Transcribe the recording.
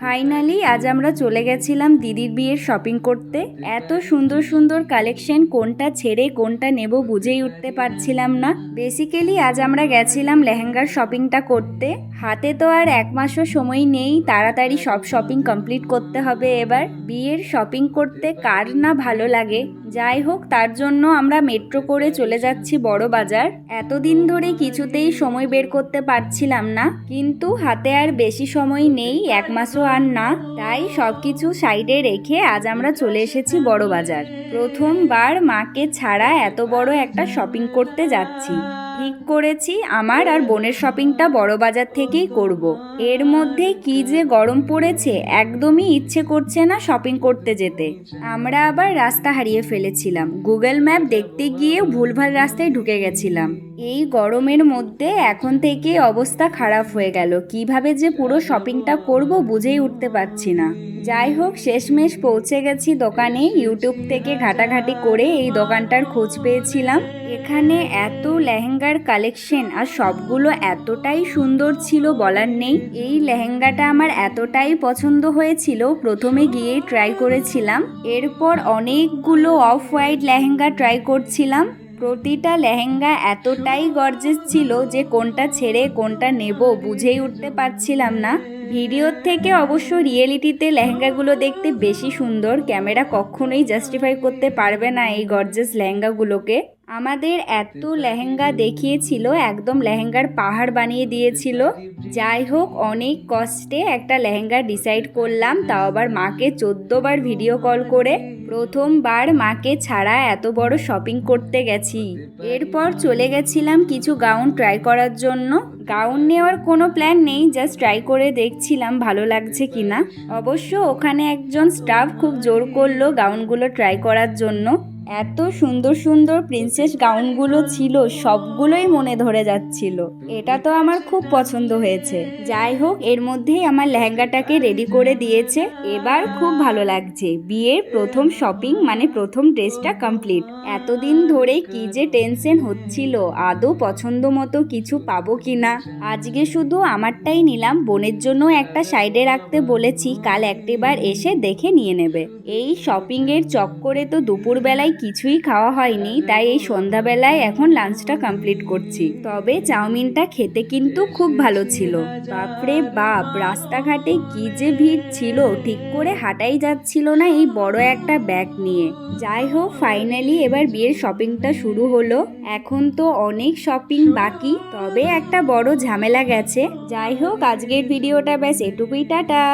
Finally আজ আমরা চলে গেছিলাম দিদির বিয়ের শপিং করতে। এত সুন্দর সুন্দর কালেকশন কোনটা ছেড়ে কোনটা নেব বুঝেই উঠতে পারছিলাম না। বেসিক্যালি আজ আমরা গেছিলাম লেহেঙ্গার শপিংটা করতে। হাতে তো আর এক মাসও সময় নেই, তাড়াতাড়ি সব শপিং কমপ্লিট করতে হবে এবার। বিয়ের শপিং করতে কার না ভালো লাগে? যাই হোক, তার জন্য আমরা মেট্রো করে চলে যাচ্ছি বড় বাজার। এতদিন ধরে কিছুতেই সময় বের করতে পারছিলাম না, কিন্তু হাতে আর বেশি সময় নেই, এক মাসও আর না। তাই সব কিছু সাইডে রেখে আজ আমরা চলে এসেছি বড় বাজার। প্রথমবার মাকে ছাড়া এত বড় একটা শপিং করতে যাচ্ছি। ঠিক করেছি, আমার আর বোনের শপিংটা বড় বাজার থেকেই করব। এর মধ্যে কি যে গরম পড়েছে, একদমই ইচ্ছে করছে না শপিং করতে যেতে। আমরা আবার রাস্তা হারিয়ে ফেলেছিলাম। গুগল ম্যাপ দেখতে গিয়ে ভুলভাল রাস্তায় ঢুকে গেছিলাম। এই গরমের মধ্যে এখন থেকে অবস্থা খারাপ হয়ে গেল। কীভাবে যে পুরো শপিংটা করব বুঝেই উঠতে পারছি না। যাই হোক, শেষমেশ পৌঁছে গেছি দোকানে। ইউটিউব থেকে ঘাটাঘাটি করে এই দোকানটার খোঁজ পেয়েছিলাম। এখানে এত লেহেঙ্গার কালেকশন আর সবগুলো এতটাই সুন্দর ছিল বলার নেই। এই লেহেঙ্গাটা আমার এতটাই পছন্দ হয়েছিল, প্রথমে গিয়ে ট্রাই করেছিলাম। এরপর অনেকগুলো অফ হোয়াইট লেহেঙ্গা ট্রাই করছিলাম। প্রতিটা লেহেঙ্গা এতটাই গর্জেস ছিল যে কোনটা ছেড়ে কোনটা নেব বুঝেই উঠতে পারছিলাম না। ভিডিওর থেকে অবশ্য রিয়েলিটিতে লেহেঙ্গাগুলো দেখতে বেশি সুন্দর, ক্যামেরা কখনোই জাস্টিফাই করতে পারবে না এই গর্জেস লেহেঙ্গাগুলোকে। আমাদের এত লেহেঙ্গা দেখিয়েছিল, একদম লেহেঙ্গার পাহাড় বানিয়ে দিয়েছিল। যাই হোক, অনেক কষ্টে একটা লেহেঙ্গা ডিসাইড করলাম, তাও আবার মাকে চোদ্দবার ভিডিও কল করে। প্রথমবার মাকে ছাড়া এত বড় শপিং করতে গেছি। এরপর চলে গেছিলাম কিছু গাউন ট্রাই করার জন্য। গাউন নেওয়ার কোনো প্ল্যান নেই জাস্ট ট্রাই করে দেখছিলাম ভালো লাগছে কিনা। অবশ্য ওখানে একজন স্টাফ খুব জোর করল গাউনগুলো ট্রাই করার জন্য। এত সুন্দর সুন্দর প্রিন্সেস গাউনগুলো ছিল, সবগুলোই মনে ধরে যাচ্ছিল। এটা তো আমার খুব পছন্দ হয়েছে। যাই হোক, এর মধ্যেই আমার লেহেঙ্গাটাকে রেডি করে দিয়েছে। এবার খুব ভালো লাগছে। বিয়ের প্রথম শপিং মানে প্রথম ড্রেসটা কমপ্লিট এতদিন ধরে কি যে টেনশন হচ্ছিল। আদৌ পছন্দ মতো কিছু পাবো কিনা? আজকে শুধু আমারটাই নিলাম। বোনের জন্য একটা সাইডে রাখতে বলেছি। কাল একটিবার এসে দেখে নিয়ে নেবে। এই শপিং এর চক্করে তো দুপুরবেলায় কিছুই খাওয়া হয়নি, তাই এই সন্ধ্যাবেলায় এখন লাঞ্চটা কমপ্লিট করছি। তবে চাউমিনটা খেতে কিন্তু খুব ভালো ছিল। বাপরে বাপ, রাস্তাঘাটে কি যে ভিড় ছিল, ঠিক করে হাঁটাই যাচ্ছিল না এই বড় একটা ব্যাগ নিয়ে। যাই হোক ফাইনালি এবার বিয়ের শপিংটা শুরু হলো। এখন তো অনেক শপিং বাকি, তবে একটা বড় ঝামেলা গেছে। যাই হোক, আজকের ভিডিওটা ব্যাস এটুকুই, টাটা।